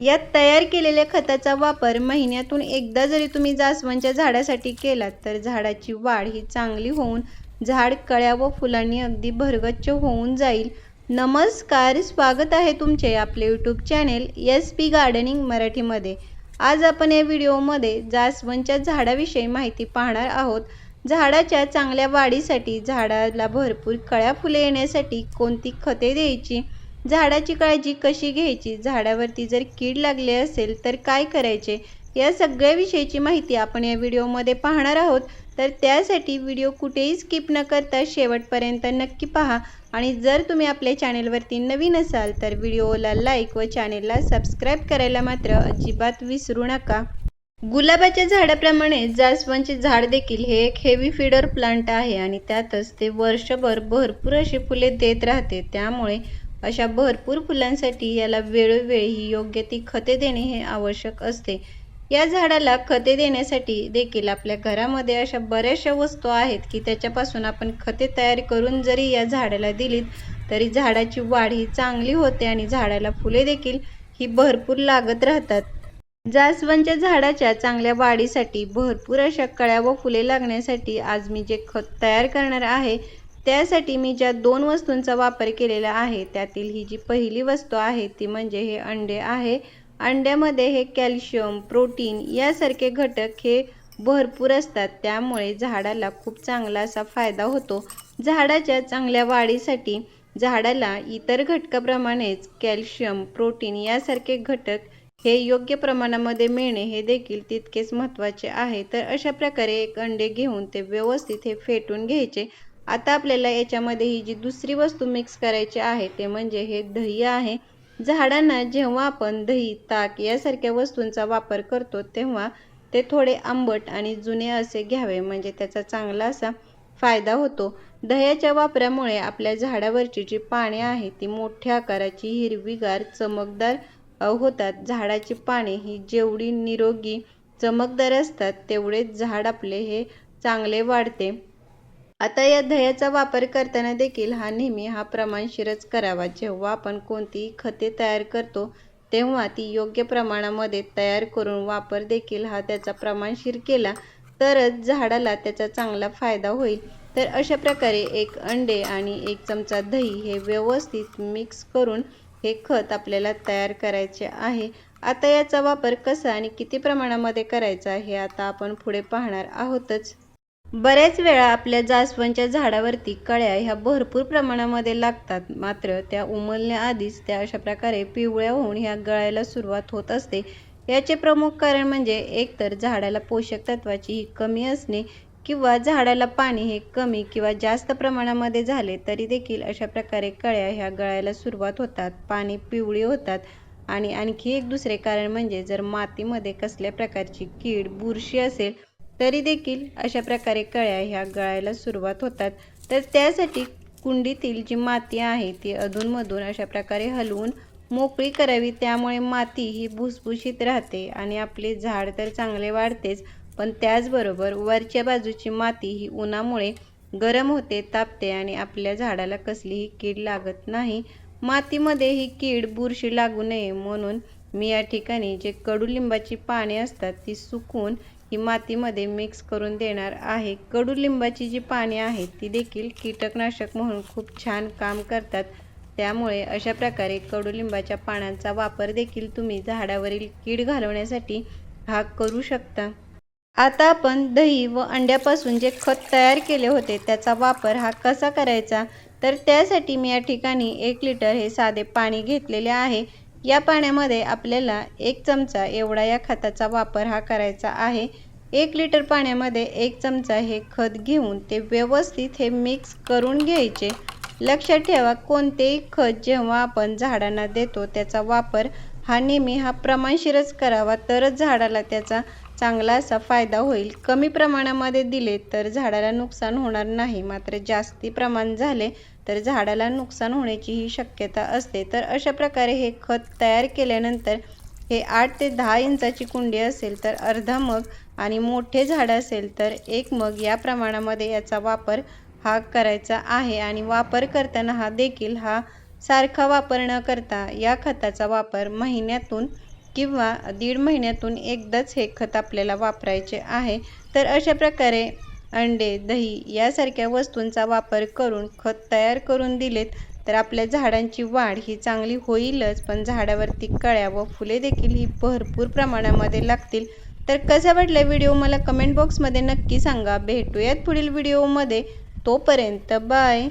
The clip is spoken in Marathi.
यात तयार केलेल्या खताचा वापर महिन्यातून एकदा जरी तुम्ही जास्वंदच्या झाडासाठी केलात तर झाडाची वाढ ही चांगली होऊन झाड कळ्या व फुलांनी अगदी भरगच्च होऊन जाईल. नमस्कार स्वागत आहे तुमचे आपले YouTube channel S P gardening मराठीमध्ये. आज आपण या व्हिडिओमध्ये जास्वंदच्या झाडाविषयी माहिती पाहणार आहोत. झाडाच्या चांगल्या वाढीसाठी झाडाला भरपूर कळ्या फुले येण्यासाठी कोणती खते द्यायची? झाडाची काळजी कशी घ्यायची? झाडावरती जर कीड लागली असेल तर काय करायचे? या सगळ्याविषयीची माहिती आपण या व्हिडिओमध्ये पाहणार आहोत. तर त्यासाठी व्हिडिओ कुठेही स्किप न करता शेवटपर्यंत नक्की पहा. आणि जर तुम्ही आपल्या चॅनेलवरती नवीन असाल तर व्हिडिओला लाईक व चॅनेलला सबस्क्राईब करायला मात्र अजिबात विसरू नका. गुलाबाच्या झाडाप्रमाणे जास्वंदचे झाड देखील हे एक हेवी फीडर प्लांट आहे आणि त्यातच ते वर्षभर भरपूर अशी फुले देत राहते. त्यामुळे अशा भरपूर फुलांसाठी याला वेळोवेळी योग्य ती खते देणे हे आवश्यक असते. या झाडाला खते देण्यासाठी देखील आपल्या घरामध्ये अशा बऱ्याचशा वस्तू आहेत की त्याच्यापासून आपण खते तयार करून जरी या झाडाला दिलीत तरी झाडाची वाढ ही चांगली होते आणि झाडाला फुले देखील ही भरपूर लागत राहतात. जास्वंदच्या झाडाच्या चांगल्या वाढीसाठी भरपूर अशा कळ्या व फुले लागण्यासाठी आज मी जे खत तयार करणार आहे त्यासाठी मी ज्या दोन वस्तूंचा वापर केलेला आहे त्यातील ही जी पहिली वस्तू आहे ती म्हणजे हे अंडे आहे. अंड्यामध्ये हे कॅल्शियम प्रोटीन यासारखे घटक हे भरपूर असतात. त्यामुळे झाडाला खूप चांगला असा फायदा होतो. झाडाच्या चांगल्या वाढीसाठी झाडाला इतर घटकाप्रमाणेच कॅल्शियम प्रोटीन यासारखे घटक हे योग्य प्रमाणामध्ये मिळणे हे देखील तितकेच महत्त्वाचे आहे. तर अशा प्रकारे एक अंडे घेऊन ते व्यवस्थित हे फेटून घ्यायचे. आता आपल्याला याच्यामध्ये ही जी दुसरी वस्तू मिक्स करायची आहे ते म्हणजे हे दही आहे. झाडांना जेव्हा आपण दही ताक यासारख्या वस्तूंचा वापर करतो तेव्हा ते थोडे आंबट आणि जुने असे घ्यावे म्हणजे त्याचा चांगला असा फायदा होतो. दह्याच्या वापरामुळे आपल्या झाडावरची जी पाने आहेत ती मोठ्या आकाराची हिरवीगार चमकदार होतात. झाडाची पाने ही जेवढी निरोगी चमकदार असतात तेवढेच झाड आपले हे चांगले वाढते. आता या दह्याचा वापर करताना देखील हा नेहमी हा प्रमाणशीरच करावा. जेव्हा आपण कोणतीही खते तयार करतो तेव्हा ती योग्य प्रमाणामध्ये तयार करून वापर देखील हा त्याचा प्रमाणशीर केला तरच झाडाला त्याचा चांगला फायदा होईल. तर अशा प्रकारे एक अंडे आणि एक चमचा दही हे व्यवस्थित मिक्स करून हे खत आपल्याला तयार करायचे आहे. आता याचा वापर कसा आणि किती प्रमाणामध्ये करायचा हे आता आपण पुढे पाहणार आहोतच. बऱ्याच वेळा आपल्या जास्वंदच्या झाडावरती कळ्या ह्या भरपूर प्रमाणामध्ये लागतात. मात्र त्या उमलण्याआधीच त्या अशा प्रकारे पिवळ्या होऊन ह्या गळायला सुरुवात होत असते. याचे प्रमुख कारण म्हणजे एकतर झाडाला पोषक तत्वाची ही कमी असणे किंवा झाडाला पाणी हे कमी किंवा जास्त प्रमाणामध्ये झाले तरी देखील अशा प्रकारे कळ्या ह्या गळायला सुरुवात होतात. पाणी पिवळी होतात. आणि आणखी एक दुसरे कारण म्हणजे जर मातीमध्ये कसल्या प्रकारची कीड बुरशी असेल तरी देखील अशा प्रकारे कळ्या ह्या गळायला सुरुवात होतात. तर त्यासाठी कुंडीतील जी माती आहे ती अधूनमधून अशा प्रकारे हलवून मोकळी करावी. त्यामुळे माती ही भुसभुशीत राहते आणि आपले झाड तर चांगले वाढतेच पण त्याचबरोबर वरच्या बाजूची माती ही उन्हामुळे गरम होते तापते आणि आपल्या झाडाला कसलीही कीड लागत नाही. मातीमध्ये ही कीड बुरशी लागू नये म्हणून मी या ठिकाणी जे कडुलिंबाची पाने असतात ती सुकून ही मातीमध्ये मिक्स करून देणार आहे. कडुलिंबाची जी पाने आहेत ती देखील कीटकनाशक म्हणून खूप छान काम करतात. त्यामुळे अशा प्रकारे कडुलिंबाच्या पानांचा वापर देखील तुम्ही झाडावरील कीड घालवण्यासाठी हा करू शकता. आता आपण दही व अंड्यापासून जे खत तयार केले होते त्याचा वापर हा कसा करायचा? तर त्यासाठी मी या ठिकाणी एक लिटर हे साधे पाणी घेतलेले आहे. या पाण्यामध्ये आपल्याला एक चमचा एवढा या खताचा वापर हा करायचा आहे. एक लिटर पाण्यामध्ये एक चमचा हे खत घेऊन ते व्यवस्थित हे मिक्स करून घ्यायचे. लक्षात ठेवा कोणतेही खत जेव्हा आपण झाडांना देतो त्याचा वापर हा नेहमी हा प्रमाणशीरच करावा. तरच झाडाला त्याचा चांगला असा फायदा होईल. कमी प्रमाणामध्ये दिले तर झाडाला नुकसान होणार नाही. मात्र जास्ती प्रमाण झाले तर झाडाला नुकसान होण्याचीही शक्यता असते. तर अशा प्रकारे हे खत तयार केल्यानंतर हे आठ ते दहा इंचाची कुंडी असेल तर अर्धा मग आणि मोठे झाड असेल तर एक मग या प्रमाणामध्ये याचा वापर हा करायचा आहे. आणि वापर करताना हा देखील हा सारखा वापर न करता या खताचा वापर महिन्यातून किंवा दीड महिन्यातून एकदाच हे खत आपल्याला वापरायचे आहे. तर अशा प्रकारे अंडे दही यासारख्या वस्तूंचा वापर करून खत तयार करून दिलेत तर आपल्या झाडांची वाढ ही चांगली होईलच. पण झाडावरती कळ्या व फुले देखील ही भरपूर प्रमाणामध्ये लागतील. तर कसा वाटला व्हिडिओ मला कमेंट बॉक्समध्ये नक्की सांगा. भेटूयात पुढील व्हिडिओमध्ये. तोपर्यंत बाय.